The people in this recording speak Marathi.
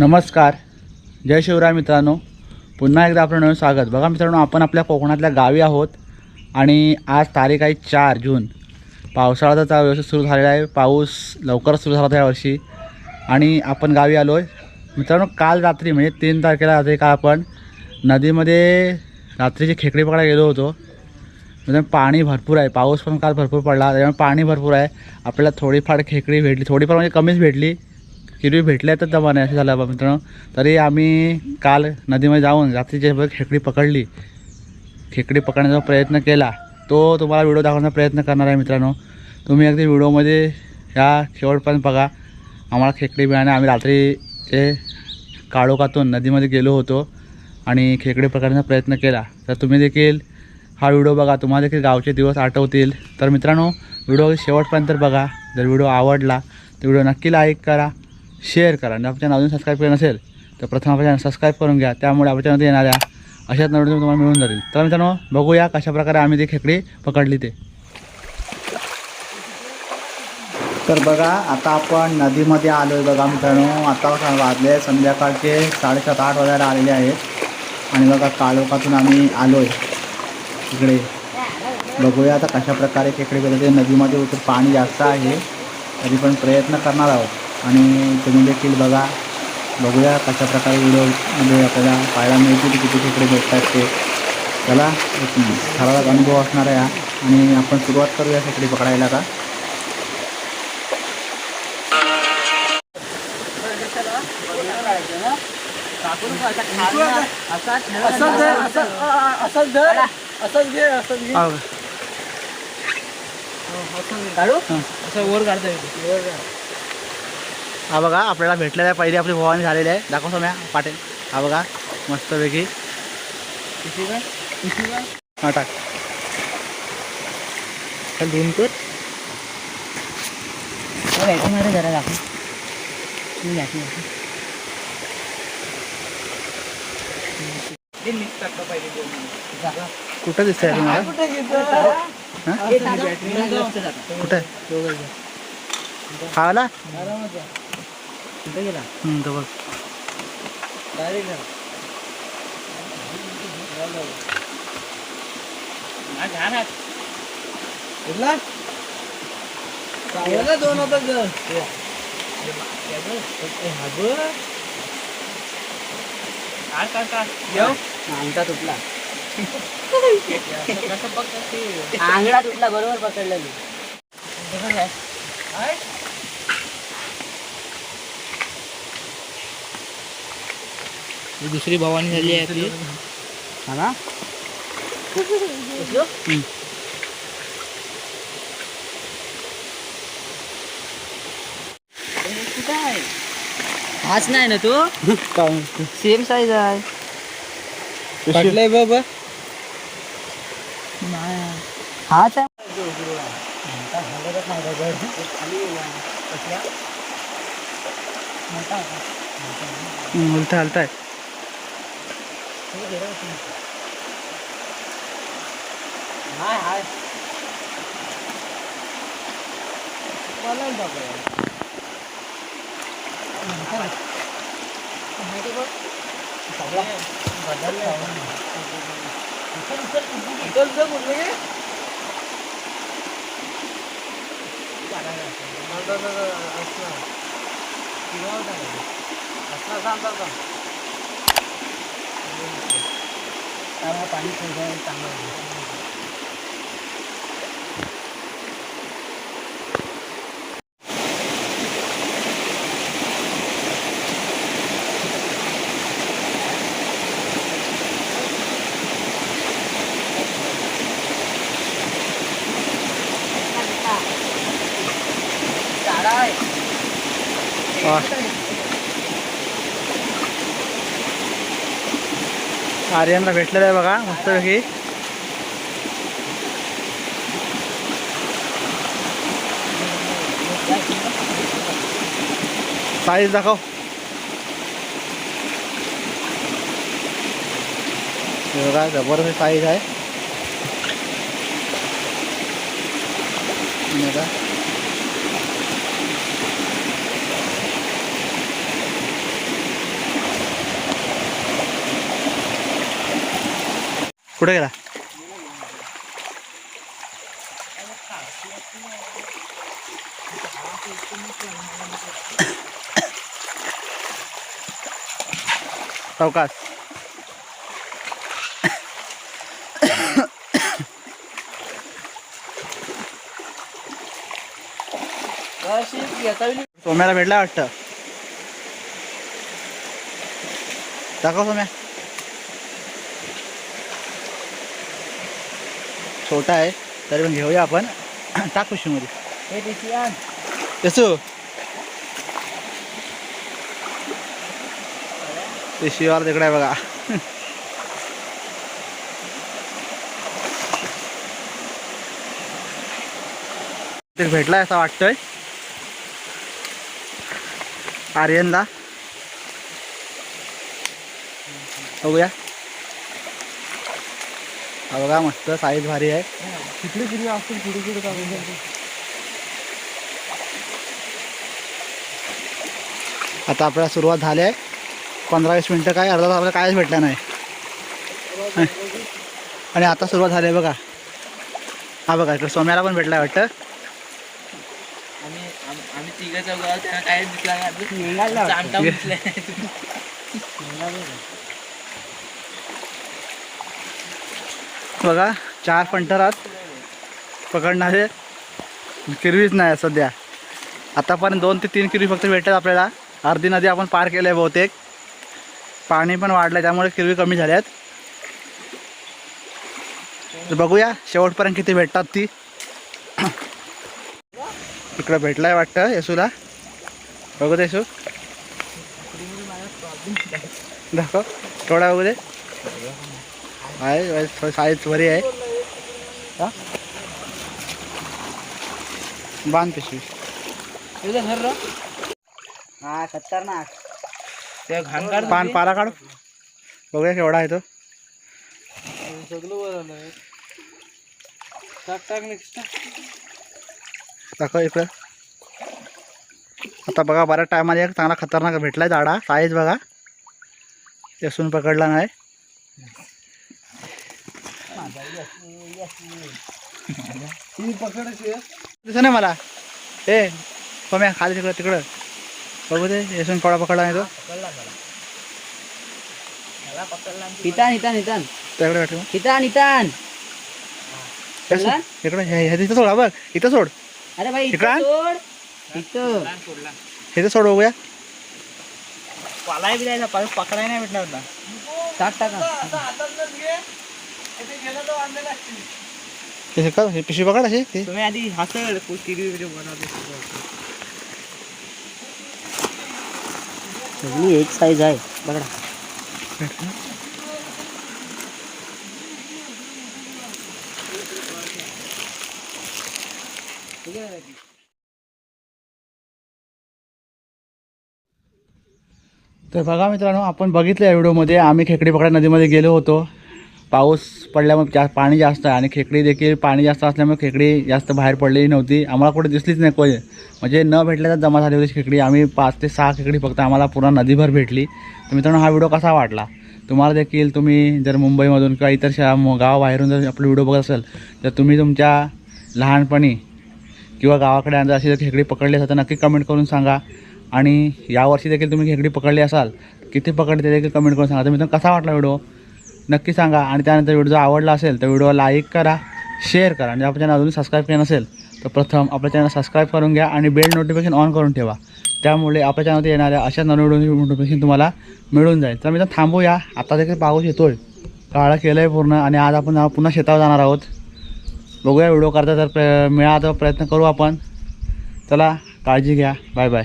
नमस्कार. जय शिवराय मित्रांनो. पुन्हा एकदा आपलं नवीन स्वागत. बघा मित्रांनो आपण आपल्या कोकणातल्या गावी आहोत आणि आज तारीख आहे चार जून. पावसाळा तर व्यवस्थित सुरू झालेला आहे. पाऊस लवकरच सुरू झाला होता यावर्षी. आणि आपण गावी आलो आहे मित्रांनो काल रात्री म्हणजे तीन तारखेला रात्री काल आपण नदीमध्ये रात्रीची खेकडी पकडायला गेलो होतो. म्हणजे पाणी भरपूर आहे. पाऊस पण काल भरपूर पडला. त्यामुळे पाणी भरपूर आहे. आपल्याला थोडीफार खेकडी भेटली. थोडीफार म्हणजे कमीच भेटली. हिरवी भेटल्या तर जमाने नाही असं झालं बा मित्रांनो. तरी आम्ही काल नदीमध्ये जाऊन रात्रीच्या बघ खेकडी पकडली. खेकडी पकडण्याचा प्रयत्न केला. तो तुम्हाला व्हिडिओ दाखवण्याचा प्रयत्न करणार आहे मित्रांनो. तुम्ही अगदी व्हिडिओमध्ये ह्या शेवटपर्यंत बघा. आम्हाला खेकडी मिळाली. आम्ही रात्रीचे काळोखातून नदीमध्ये गेलो होतो आणि खेकडे पकडण्याचा प्रयत्न केला. तर तुम्ही देखील हा व्हिडिओ बघा. तुम्हाला देखील गावचे दिवस आठवतील. तर मित्रांनो व्हिडिओ शेवटपर्यंत बघा. जर व्हिडिओ आवडला तर व्हिडिओ नक्की लाईक करा. शेअर करा. आणि आपल्या अजून सबस्क्राईब केलं नसेल तर प्रथम आपल्या चॅनल सबस्क्राईब करून घ्या. त्यामुळे आपल्या चॅनलमध्ये येणाऱ्या अशाच नवीन तुम्हाला मिळून जातील. तर मित्रांनो बघूया कशाप्रकारे आम्ही ती खेकडी पकडली ते. तर बघा आता आपण नदीमध्ये आलो आहे बघा मित्रांनो. आता वाजले संध्याकाळचे साडेसात आठ वाजायला आलेले आहेत. आणि बघा काळोखातून आम्ही आलो आहे इकडे. बघूया आता कशाप्रकारे खेकडी खेकडे गेले ते नदीमध्ये उतर पाणी जास्त आहे. तरी पण प्रयत्न करणार आहोत. आणि तुम्ही देखील बघा बघूया कशा प्रकारे व्हिडिओमध्ये आपल्याला पाहायला मिळतील किती खेकडे भेटतात ते त्याला एक ठराविक अनुभव असणार आहे हा. आणि आपण सुरुवात करूया खेकडे पकडायला का असं वर काढता येते हा बघा आपल्याला भेटलेला आहे. पहिली आपली भवानी झालेली आहे. दाखव सम्या पाटील. हा बघा मस्तपैकी. हा टाक. दोन कर. जरा दाखव. कुठं दिसतंय तुम्हाला. कुठं. हा आला. कुठे गेला तो बघ. डायरेक्ट दोन होता ग. तुटला. आंगडा तुटला बरोबर पकडलं मी. ही दुसरी भवानी झाली आहे ती. हा ना? हम्म. हाच नाही ना तो? काय? सेम साईज आहे. बाबा हाच आहे. Chỉ gì đâu Nói hỏi Quá lên rồi kìa Nhìn thế này Không hay cái bước Tổng lắm Và đất lên Không chất cũng chỉ cơn giấc một cái Bạn này này Đó đó đó đó Đó đó đó Đó हम्म, उलटा हलताय हाय हाय पाणी चांगलं वा. आर्यनला भेटलेलं आहे बघा मस्तपैकी. साईज दाखव. बघा जबरदस्त साईज आहे. बघा. कुठे गेला? सावकाश सोम्याला भेटला वाटतं. दाखव सोम्या. छोटा आहे. तरी पण घेऊया आपण. टाक आण यसू. ते शिवार तिकडे आहे बघा. ते भेटलाय असं वाटतंय. आर्यनला. बघूया. हा बघा मस्त साईज भारी आहे. तिकडे किती असतील पुढे पुढे टाकून आता आपल्याला सुरुवात झाली आहे. पंधरा वीस मिनटं काय अर्धा तास कायच भेटला नाही. आणि आता सुरुवात झाली आहे बघा. हा बघा इकडे सोम्याला पण भेटला वाटतं. आम्ही बघा चार पंठरात पकडणारे किरवीच नाही सध्या. आतापर्यंत दोन ते तीन किरवी फक्त भेटतात आपल्याला. अर्धी नदी आपण पार केली आहे बहुतेक. पाणी पण वाढलं आहे त्यामुळे किरवी कमी झाल्यात. तर बघूया शेवटपर्यंत किती भेटतात ती. इकडं आहे वाटतं येसूला. बघू दे येसू. दाखव थोडा बघू दे. आहे थोडी साईज बरी आहे. हा? बांध पिशवी. हा खतरनाक. त्या घाण काढ पान पाला काढ. बघूया केवढा आहे तो. सगळं बरं आहे टाक टाक नेक्स्ट दाखव इकडं. आता बघा बऱ्याच टायमाला एक चांगला खतरनाक भेटलाय झाडा. साईज बघा. येसून पकडला नाही ती पकडायची दिसत नाही मला. ए कम्या खाली तिकडं तिकडं. बघू दे येसून केवढा पकडला नाही तो. हितान हितान हितान. त्याकडे भेटलो हितान हितान. येसून इकडं तिथं सोड बघ. इथं सोड. अरे भाई इकडं सोड. इथं. सोडला इथं सोड बघूया. पालाय बी पकडाय नाही भेटणार टाक टाका. का हे पिशवी पकड अशी ती. तुम्ही आधी हसळ टीव्ही व्हिडिओ बनवते सगळी एक साईज आहे. बघा. तर बघा मित्रांनो आपण बघितलं या व्हिडिओमध्ये आम्ही खेकडी पकडा नदीमध्ये गेलो होतो. पाऊस पडल्यामुळे जा पाणी जास्त आहे आणि खेकडी देखील पाणी जास्त असल्यामुळे खेकडी जास्त बाहेर पडलेली नव्हती. आम्हाला कुठे दिसलीच नाही कोणी. म्हणजे न भेटल्याचा जमा झाली होती खेकडी. आम्ही पाच ते सहा खेकडी फक्त आम्हाला पूर्ण नदीभर भेटली. तर मित्रांनो हा व्हिडिओ कसा वाटला? तुम्हाला देखील तुम्ही जर मुंबईमधून किंवा इतर शहरा गावाबाहेरून जर आपला व्हिडिओ बघत असेल तर तुम्ही तुमच्या लहानपणी किंवा गावाकडे जर अशी जर खेकडी पकडली असेल तर नक्की कमेंट करून सांगा. आणि यावर्षी देखील तुम्ही खेकडी पकडली असाल किती पकडली ते देखील कमेंट करून सांगा. तर मित्रांनो कसा वाटला व्हिडिओ? नक्की सांगा. आणि त्यानंतर व्हिडिओ जर आवडला असेल तर व्हिडिओ लाईक करा शेअर करा. आणि आपल्या चॅनल अजून सबस्क्राईब केलं नसेल तर प्रथम आपल्या चॅनल सबस्क्राईब करून घ्या आणि बेल नोटिफिकेशन ऑन करून ठेवा. त्यामुळे आपल्या चॅनलवर येणाऱ्या अशा नवीन नोटिफिकेशन तुम्हाला मिळून जाईल. तर मी तर थांबूया. आता देखील पाऊस येतोय. काळं केलं आहे पूर्ण आणि आज आपण पुन्हा शेतावर जाणार आहोत. बघूया व्हिडिओ करता तर प्र मिळाला तर प्रयत्न करू आपण. चला काळजी घ्या. Bye bye